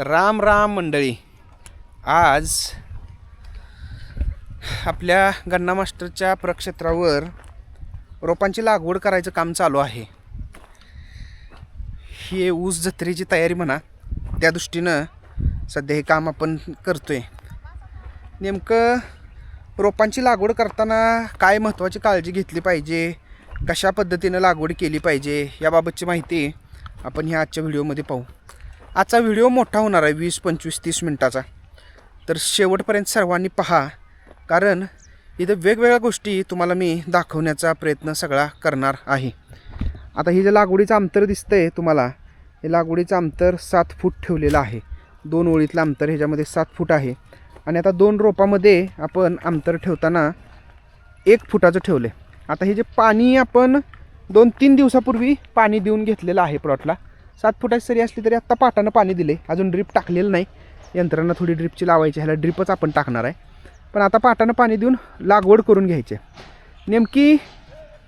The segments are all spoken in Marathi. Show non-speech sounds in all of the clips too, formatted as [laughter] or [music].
तर राम राम मंडळी. आज आपल्या गन्ना मास्टरच्या प्रक्षेत्रावर रोपांची लागवड करायचं काम चालू आहे. ही ऊस जत्रेची तयारी म्हणा. त्या दृष्टीनं सध्या हे काम आपण करतो आहे नेमकं रोपांची लागवड करताना काय महत्त्वाची काळजी घेतली पाहिजे? कशा पद्धतीनं लागवड केली पाहिजे? याबाबतची माहिती आपण ह्या आजच्या व्हिडिओमध्ये पाहू. आजचा व्हिडिओ मोठा होणार आहे वीस पंचवीस तीस मिनटाचा. तर शेवटपर्यंत सर्वांनी पहा कारण इथं वेगवेगळ्या गोष्टी तुम्हाला मी दाखवण्याचा प्रयत्न सगळा करणार आहे. आता ही जे लागवडीचं अंतर दिसतं आहे तुम्हाला हे लागवडीचं अंतर सात फूट ठेवलेलं आहे. दोन ओळीतलं अंतर ह्याच्यामध्ये सात फूट आहे. आणि आता दोन रोपामध्ये आपण अंतर ठेवताना एक फुटाचं ठेवलं आहे आता हे जे पाणी आपण दोन तीन दिवसापूर्वी पाणी देऊन घेतलेलं आहे प्लॉटला सात फुटाची सरी असली तरी आत्ता पाटानं पाणी दिले अजून ड्रीप टाकलेलं नाही. यंत्रांना थोडी ड्रीपची लावायची ह्याला ड्रीपच आपण टाकणार आहे. पण आता पाटानं पाणी देऊन लागवड करून घ्यायची नेमकी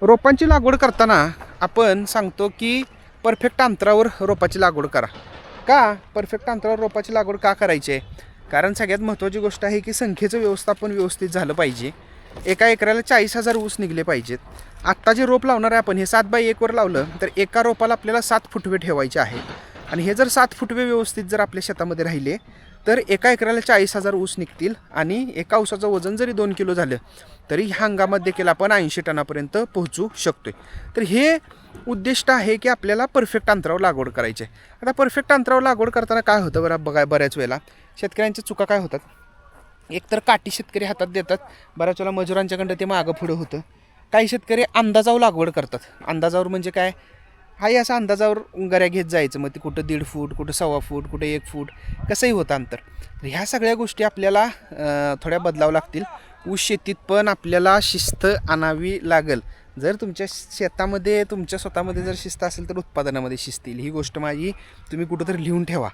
रोपांची लागवड करताना आपण सांगतो की परफेक्ट अंतरावर रोपाची लागवड करा. का? परफेक्ट अंतरावर रोपाची लागवड का करायची आहे? कारण सगळ्यात महत्त्वाची गोष्ट आहे की संख्येचं व्यवस्थापन व्यवस्थित झालं पाहिजे. एका एकराला चाळीस हजार ऊस निघले पाहिजेत. आत्ता जे रोप लावणार आहे आपण हे सात बाय एकवर लावलं तर एका रोपाला आपल्याला सात फुटवे ठेवायचे आहे. आणि हे जर सात फुटवे व्यवस्थित जर आपल्या शेतामध्ये राहिले तर एका एकराला चाळीस हजार ऊस निघतील आणि एका ऊसाचं वजन जरी दोन किलो झालं तरी ह्या हंगामात देखील आपण ऐंशी टनापर्यंत पोहोचू शकतोय. तर हे उद्दिष्ट आहे की आपल्याला परफेक्ट अंतरावर लागवड करायची आहे. आता परफेक्ट अंतरावर लागवड करताना काय होतं बरं बघा बऱ्याच वेळेला. शेतकऱ्यांच्या चुका काय होतात? एकतर काठी शेतकरी हातात देतात. बऱ्याच वेळेला मजुरांच्याकडं ते मागं पुढं होतं. काही शेतकरी अंदाजावर लागवड करतात. अंदाजावर म्हणजे काय? हाही असं अंदाजावर गऱ्या घेत जायचं. मग ते कुठं दीड फूट कुठं सव्वा फूट कुठं एक फूट कसंही होतं अंतर. तर ह्या सगळ्या गोष्टी आपल्याला थोड्या बदलावं लागतील. ऊस शेतीत पण आपल्याला शिस्त आणावी लागेल. जर तुमच्या शेतामध्ये तुमच्या स्वतःमध्ये जर शिस्त असेल तर उत्पादनामध्ये शिस्त येईल. ही गोष्ट माझी तुम्ही कुठंतरी लिहून ठेवा.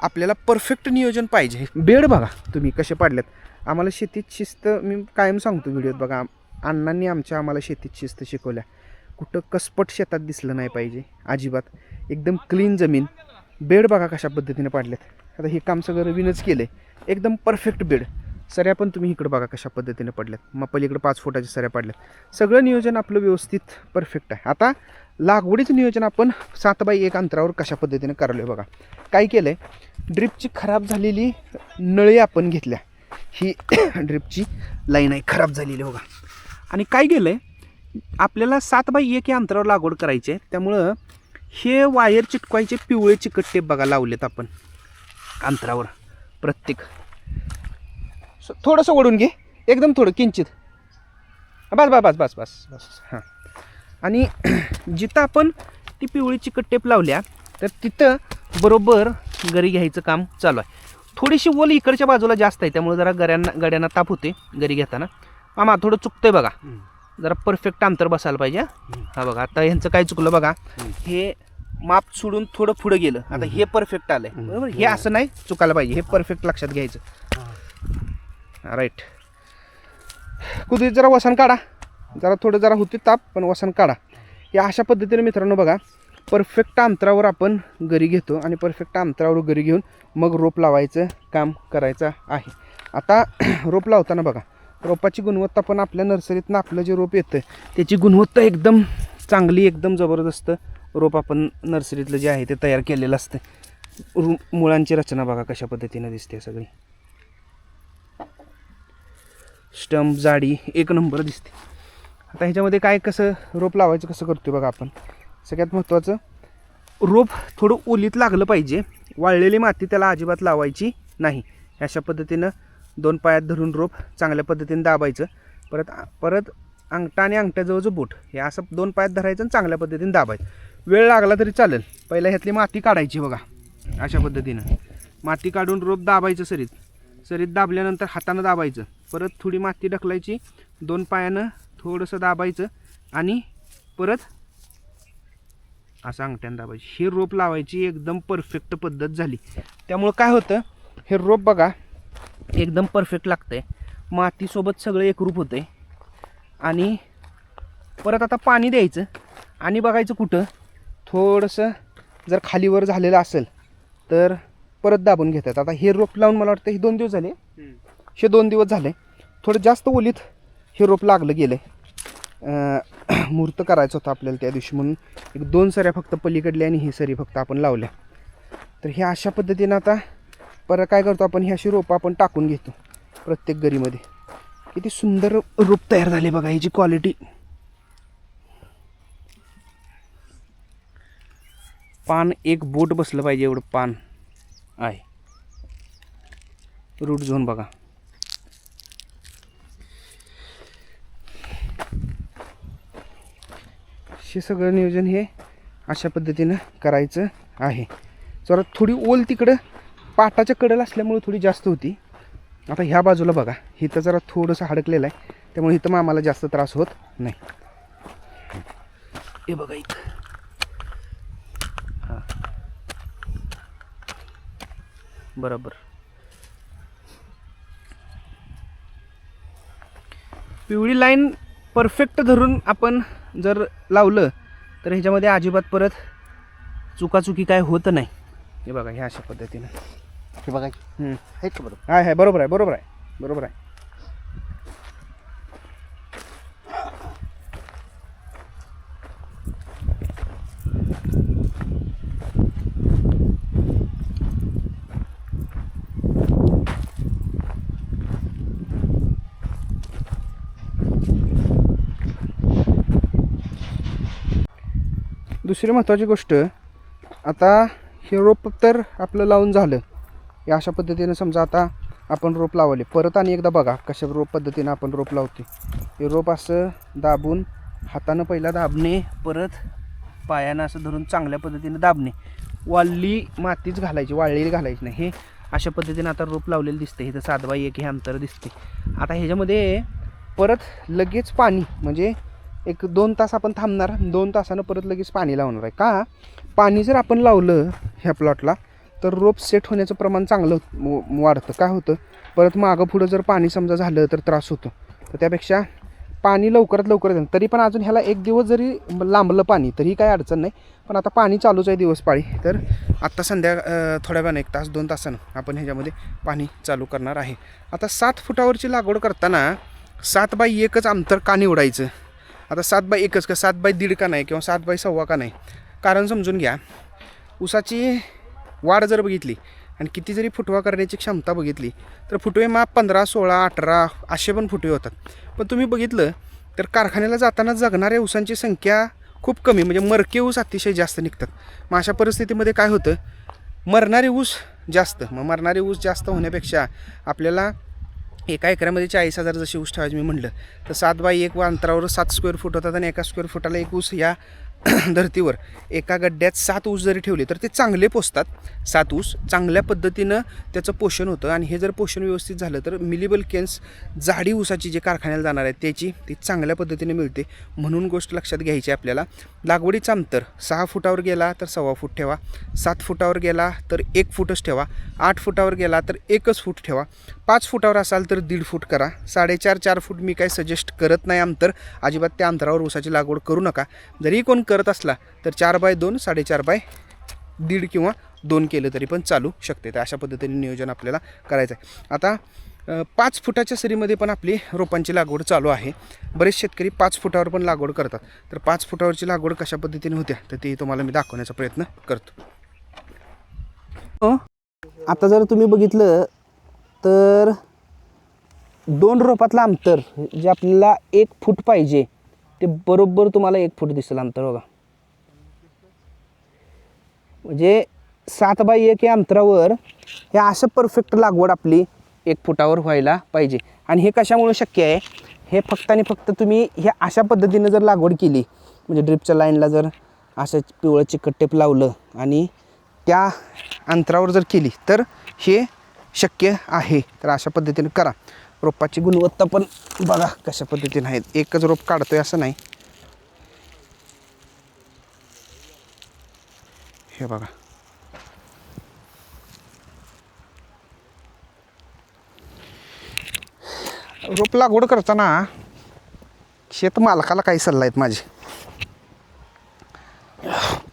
आपल्याला परफेक्ट नियोजन पाहिजे. बेड बघा तुम्ही कसे पाडल्यात आम्हाला शेतीत शिस्त मी कायम सांगतो व्हिडिओत बघा. अण्णांनी आमच्या आम्हाला शेतीत शिस्त शिकवल्या. कुठं कसपट शेतात दिसलं नाही पाहिजे. अजिबात. एकदम क्लीन जमीन. बेड बघा कशा पद्धतीने पाडलेत आता हे काम सगळं रवीनच केलं आहे एकदम परफेक्ट बेड. सऱ्या पण तुम्ही इकडं बघा कशा पद्धतीने पडल्यात. मग पलीकडे पाच फुटाच्या सऱ्या पडल्यात. सगळं नियोजन आपलं व्यवस्थित परफेक्ट आहे. आता लागवडीचं नियोजन आपण सात बाय एक अंतरावर कशा पद्धतीने करालो बघा. काय केलं आहे ड्रिपची खराब झालेली नळी आपण घेतल्या. ही [coughs] ड्रिपची लाईन आहे. खराब झालेली बघा. आणि काय गेलं आहे आपल्याला सात बाय एक या अंतरावर लागवड करायची आहे. त्यामुळं हे वायर चिटकवायचे पिवळे चिकट टेप बघा लावलेत आपण. अंतरावर. प्रत्येक. स- थोडंसं ओढून घे. एकदम थोडं किंचित. बस बस बस बस बस बस. हां. आणि [clears throat] जिथं आपण ती पिवळी चिकट टेप लावल्या तर तिथं बरोबर गरी घ्यायचं काम चालू आहे. थोडीशी ओल इकडच्या बाजूला जास्त आहे. त्यामुळे जरा गऱ्यांना गड्यांना ताप होते गरी घेताना. मामा थोडं चुकतंय बघा. जरा परफेक्ट अंतर बसायला पाहिजे हा. बघा आता ह्यांचं काय चुकलं बघा. हे माप सोडून थोडं पुढं गेलं. आता हे परफेक्ट आलंय. बरोबर? हे असं नाही चुकायला पाहिजे. हे परफेक्ट लक्षात घ्यायचं. राईट कुठे जरा वसन काढा. जरा थोडं जरा होते ताप पण वसन काढा. या अशा पद्धतीने मित्रांनो बघा परफेक्ट अंतरावर आपण गरी घेतो आणि परफेक्ट अंतरावर गरी घेऊन मग रोप लावायचं काम करायचं आहे. आता [clears throat] रोप लावताना बघा. रोपाची गुणवत्ता पण आपल्या नर्सरीतनं आपलं जे रोप येतं त्याची गुणवत्ता एकदम चांगली एकदम जबरदस्त रोप आपण नर्सरीतलं जे आहे ते तयार केलेलं असतं. रु मुळांची रचना बघा कशा पद्धतीनं दिसते सगळी. स्टंप जाडी एक नंबर दिसते. आता ह्याच्यामध्ये काय कसं रोप लावायचं कसं करतो बघा आपण. सगळ्यात महत्त्वाचं रोप थोडं ओलीत लागलं पाहिजे. वाळलेली माती त्याला अजिबात लावायची नाही. अशा पद्धतीनं दोन पायात धरून रोप चांगल्या पद्धतीने दाबायचं. परत परत अंगठा आणि अंगठ्याजवळचं बोट हे असं दोन पायात धरायचं आणि चांगल्या पद्धतीने दाबायचं. वेळ लागला तरी चालेल. पहिला ह्यातली माती काढायची बघा अशा पद्धतीनं. माती काढून रोप दाबायचं सरीत. सरीत दाबल्यानंतर हातानं दाबायचं. परत थोडी माती ढकलायची दोन पायानं थोडंसं दाबायचं आणि परत असं अंगठ्यानं दाबायची. ही रोप लावायची एकदम परफेक्ट पद्धत झाली. त्यामुळं काय होतं हे रोप बघा एकदम परफेक्ट लागतं आहे मातीसोबत सगळं एकरूप होतं आहे आणि परत आता पाणी द्यायचं. आणि बघायचं कुठं. थोडंसं जर खालीवर झालेलं असेल तर परत दाबून घेतात. आता हे रोप लावून मला वाटतं हे दोन दिवस झाले. हे दोन दिवस झाले. थोडं जास्त ओलीत हे रोप लागलं गेलं आहे [clears throat] मुहूर्त करायचं होतं आपल्याला त्या दिवशी म्हणून. एक दोन सऱ्या फक्त पलीकडल्या आणि ही सरी फक्त आपण लावल्या. तर हे अशा पद्धतीनं आता परत काय करतो आपण? ही अशी रोपं आपण टाकून घेतो प्रत्येक गरीमध्ये. किती सुंदर रोप तयार झाले बघा ह्याची क्वालिटी पान एक बोट बसलं पाहिजे एवढं पान. आहे. रूट झोन बघा. हे सगळं नियोजन हे अशा पद्धतीनं करायचं आहे. जरा थोडी ओल तिकडं. पाटाच्या कडेला असल्यामुळे थोडी जास्त होती. आता ह्या बाजूला बघा इथं जरा थोडंसं हडकलेलं आहे त्यामुळे इथं मग आम्हाला जास्त त्रास होत नाही. हे बघा इथं. हां. बरोबर. पिवळी लाईन परफेक्ट धरून आपण जर लावलं तर ह्याच्यामध्ये अजिबात परत चुकाचुकी काय होत नाही. हे बघा ह्या अशा पद्धतीनं. हे बघा हम्म. आहे का बरोबर? आहे आहे बरोबर आहे बरोबर आहे बरोबर आहे. दुसरी महत्त्वाची गोष्ट आता हे रोप तर आपलं लावून झालं. या अशा पद्धतीनं समजा आता आपण रोप लावले. परत आणि एकदा बघा कशा रोप पद्धतीनं आपण रोप लावते हे रोप असं दाबून हातानं पहिला दाबणे परत पायानं असं धरून चांगल्या पद्धतीनं दाबणे. वाळली मातीच घालायची वाळलेली घालायची नाही. हे अशा पद्धतीनं आता रोप लावलेलं दिसते इथं सात एक हे अंतर दिसते आता ह्याच्यामध्ये परत लगेच पाणी म्हणजे एक दोन तास आपण थांबणार दोन तासानं परत लगेच पाणी लावणार आहे. का? पाणी जर आपण लावलं ह्या प्लॉटला तर रोप सेट होण्याचं प्रमाण चांगलं वाढतं. काय होतं? परत मागं पुढं जर पाणी समजा झालं तर त्रास होतो. तर त्यापेक्षा पाणी लवकरात लवकर देणं. तरी पण अजून ह्याला एक दिवस जरी लांबलं पाणी तरी काही अडचण नाही. पण आता पाणी चालूच आहे दिवस पाळी तर आत्ता संध्या थोड्या वेळानं एक तास दोन तासानं आपण ह्याच्यामध्ये पाणी चालू करणार आहे. आता सात फुटावरची लागवड करताना सात बाय एकच अंतर का निवडायचं? आता सात बाय एकच का? सात बाय दीड का नाही किंवा सात बाय सव्वा का नाही? कारण समजून घ्या ऊसाची वाढ जर बघितली आणि किती जरी फुटवा करण्याची क्षमता बघितली तर फुटवे माप पंधरा सोळा अठरा असे पण फुटवे होतात. पण तुम्ही बघितलं तर कारखान्याला जाताना जगणाऱ्या ऊसांची संख्या खूप कमी म्हणजे मरके ऊस अतिशय जास्त निघतात. मग अशा परिस्थितीमध्ये काय होतं? मरणारे ऊस जास्त मग मरणारे ऊस जास्त होण्यापेक्षा आपल्याला एका एकरामध्ये चाळीस हजार जशी ऊस ठेवायची मी म्हटलं तर सात बाय एक अंतरावर सात स्क्वेअर फूट होतात आणि एका स्क्वेअर फुटाला एक ऊस या [clears throat] धर्तीवर एका गड्ड्यात सात ऊस जरी ठेवले तर ते चांगले पोचतात सात ऊस चांगल्या पद्धतीनं त्याचं पोषण होतं आणि हे जर पोषण व्यवस्थित झालं तर मिलिबल केन्स जाडी ऊसाची जे कारखान्याला जाणार आहे त्याची ती चांगल्या पद्धतीने मिळते. म्हणून गोष्ट लक्षात घ्यायची आपल्याला. लागवडीचं अंतर सहा फुटावर गेला तर सव्वा फूट ठेवा. सात फुटावर गेला तर एक फूटच ठेवा. आठ फुटावर गेला तर एकच फूट ठेवा. पाच फुटावर असाल तर दीड फूट करा. साडेचार चार फूट मी काय सजेस्ट करत नाही अंतर. अजिबात त्या अंतरावर ऊसाची लागवड करू नका. जरी कोण करत असला तर चार बाय दोन साडेचार बाय दीड किंवा दोन केलं तरी पण चालू शकते. तर अशा पद्धतीने नियोजन आपल्याला करायचं आहे आता पाच फुटाच्या सरीमध्ये पण आपली रोपांची लागवड चालू आहे. बरेच शेतकरी पाच फुटावर पण लागवड करतात. तर पाच फुटावरची लागवड कशा पद्धतीने होत्या तर ती तुम्हाला मी दाखवण्याचा प्रयत्न करतो. हो. आता जर तुम्ही बघितलं तर दोन रोपातलं अंतर जे आपल्याला एक फूट पाहिजे ते बरोबर तुम्हाला एक फूट दिसेल अंतर बघा. म्हणजे सात बाय एक या अंतरावर हे असं परफेक्ट लागवड आपली एक फुटावर व्हायला पाहिजे. आणि हे कशामुळे शक्य आहे? हे फक्त आणि फक्त तुम्ही हे अशा पद्धतीनं जर लागवड केली म्हणजे ड्रिपच्या लाईनला जर असं पिवळं चिकट टेप लावलं आणि त्या अंतरावर जर केली तर हे शक्य आहे. तर अशा पद्धतीने करा. रोपाची गुणवत्ता पण बघा कशा पद्धतीने आहेत. एकच रोप काढतोय असं नाही. हे बघा. रोप लागवड करताना शेतमालकाला काही सल्ला आहेत माझे.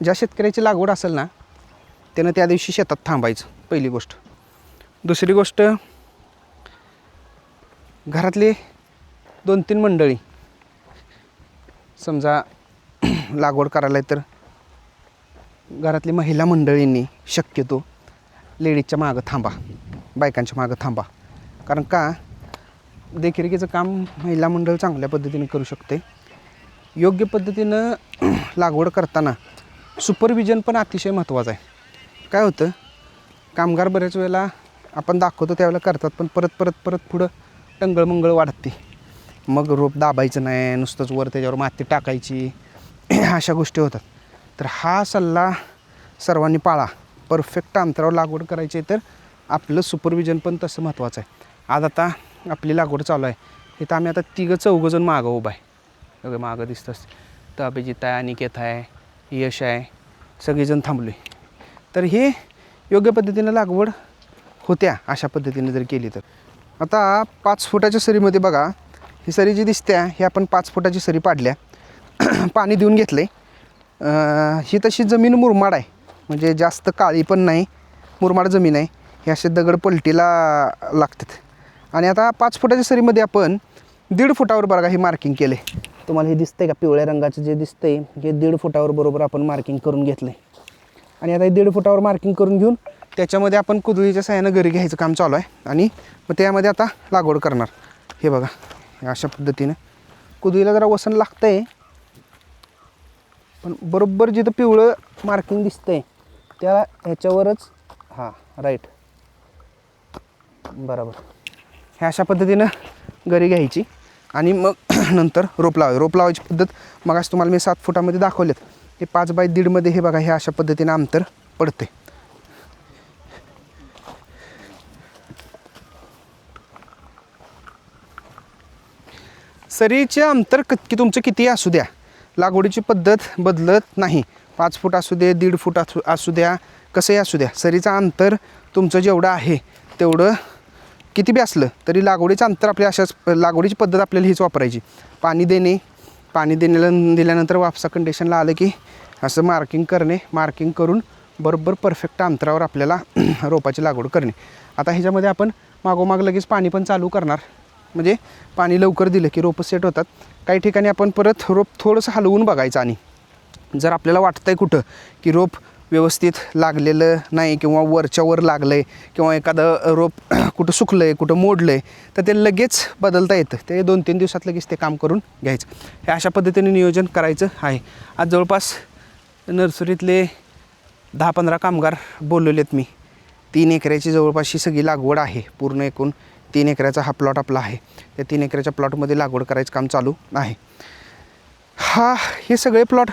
ज्या शेतकऱ्याची लागवड असेल ना त्यानं त्या दिवशी शेतात थांबायचं पहिली गोष्ट. दुसरी गोष्ट घरातले दोन तीन मंडळी. समजा [clears throat] लागवड करायला आहे तर घरातली महिला मंडळींनी शक्यतो लेडीजच्या मागं थांबा बायकांच्या मागं थांबा. कारण का? देखरेखीचं काम महिला मंडळ चांगल्या पद्धतीने करू शकते. योग्य पद्धतीनं [clears throat] लागवड करताना सुपरविजन पण अतिशय महत्त्वाचं आहे. काय होतं? कामगार बऱ्याच वेळेला आपण दाखवतो त्यावेळेला करतात पण परत परत परत पुढं टंगळमंगळ वाढते. मग रोप दाबायचं नाही नुसतंच वर त्याच्यावर माती टाकायची [clears throat] अशा गोष्टी होतात. तर हा सल्ला सर्वांनी पाळा. परफेक्ट अंतरावर लागवड करायची आहे तर आपलं सुपरविजन पण तसं महत्त्वाचं आहे. आज आता आपली लागवड चालू आहे. इथं आम्ही आता तिघं चौघंजण मागं उभं आहे. सगळं मागं दिसतंच तर अभिजित आहे अनिकेत आहे यश आहे. सगळेजण थांबलो तर हे योग्य पद्धतीनं लागवड होत्या अशा पद्धतीने जर केली तर. आता पाच फुटाच्या सरीमध्ये बघा ही सरी जी दिसते ही आपण पाच फुटाची सरी पाडल्या. [clears throat] पाणी देऊन घेतलं आहे ही तशी जमीन मुरमाड आहे. म्हणजे जास्त काळी पण नाही मुरमाड जमीन आहे. हे असे दगड पलटीला लागतात. आणि आता पाच फुटाच्या सरीमध्ये आपण दीड फुटावर बघा हे मार्किंग केले तुम्हाला हे दिसतंय का? पिवळ्या रंगाचं जे दिसतंय हे दीड फुटावर बरोबर आपण मार्किंग करून घेतलं आहे आणि आता हे दीड फुटावर मार्किंग करून घेऊन त्याच्यामध्ये आपण कुदळीच्या साह्यानं घरी घ्यायचं काम चालू आहे. आणि मग त्यामध्ये आता लागवड करणार. हे बघा अशा पद्धतीनं. कुदळीला जरा वसन लागतं आहे पण बरोबर जिथं पिवळं मार्किंग दिसतंय त्या ह्याच्यावरच हां राईट बरोबर. ह्या अशा पद्धतीनं घरी घ्यायची. आणि मग [clears throat] नंतर रोप लावाय रोप लावायची पद्धत मग आज तुम्हाला मी सात फुटामध्ये दाखवलेत. हे पाच बाय दीडमध्ये हे बघा हे अशा पद्धतीनं अंतर पडते सरीचे अंतर क की तुमचं किती असू द्या. लागवडीची पद्धत बदलत नाही. पाच फूट असू दे दीड फूट असू असू द्या कसंही असू द्या. सरीचं अंतर तुमचं जेवढं आहे तेवढं किती बी असलं तरी लागवडीचं अंतर आपल्या अशाच लागवडीची पद्धत आपल्याला हीच वापरायची. पाणी देणे पाणी देण्याला दिल्यानंतर वापसा कंडिशनला आलं की असं मार्किंग करणे मार्किंग करून बरोबर परफेक्ट अंतरावर आपल्याला [clears throat] रोपाची लागवड करणे. आता ह्याच्यामध्ये आपण मागोमाग लगेच पाणी पण चालू करणार. म्हणजे पाणी लवकर दिलं की रोपं सेट होतात. काही ठिकाणी आपण परत रोप थोडंसं हलवून बघायचं आणि. जर आपल्याला वाटतंय कुठं की रोप व्यवस्थित लागलेलं नाही किंवा वरच्या वर लागलं आहे किंवा एखादं रोप [clears throat] कुठं सुकलं आहे कुठं मोडलं आहे तर ते लगेच बदलता येतं. ते दोन तीन दिवसात लगेच ते काम करून घ्यायचं. हे अशा पद्धतीने नियोजन करायचं आहे. आज जवळपास नर्सरीतले दहा पंधरा कामगार बोलवलेत मी. तीन एकऱ्याची जवळपास ही सगळी लागवड आहे पूर्ण एकूण तीन एकराचा हा प्लॉट आपला आहे. त्या तीन एकराच्या प्लॉटमध्ये लागवड करायचं काम चालू आहे. हा हे सगळे प्लॉट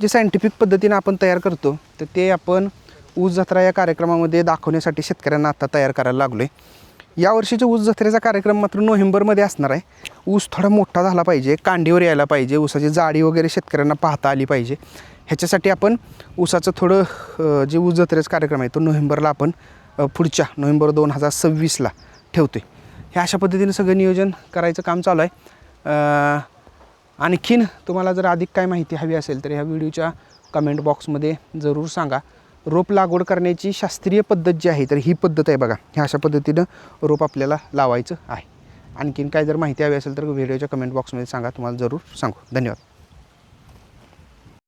जे सायंटिफिक पद्धतीनं आपण तयार करतो तर ते आपण ऊस जत्रा या कार्यक्रमामध्ये दाखवण्यासाठी शेतकऱ्यांना आता तयार करायला लागलो आहे यावर्षीच्या ऊस जत्रेचा कार्यक्रम मात्र नोव्हेंबरमध्ये असणार आहे. ऊस थोडा मोठा झाला पाहिजे कांडीवर यायला पाहिजे ऊसाची जाडी वगैरे शेतकऱ्यांना पाहता आली पाहिजे. ह्याच्यासाठी आपण ऊसाचं थोडं जे ऊस जत्रेचा कार्यक्रम आहे तो नोव्हेंबरला आपण पुढच्या नोव्हेंबर दोन हजार सव्वीसला ठेवतो आहे हे अशा पद्धतीनं सगळं नियोजन करायचं काम चालू आहे. आणखीन तुम्हाला जर अधिक काय माहिती हवी असेल तर ह्या व्हिडिओच्या कमेंट बॉक्समध्ये जरूर सांगा. रोप लागवड करण्याची शास्त्रीय पद्धत जी आहे तर ही पद्धत आहे बघा. ह्या अशा पद्धतीनं रोप आपल्याला लावायचं आहे. आणखीन काय जर माहिती हवी असेल तर व्हिडिओच्या कमेंट बॉक्समध्ये सांगा. तुम्हाला जरूर सांगू. धन्यवाद.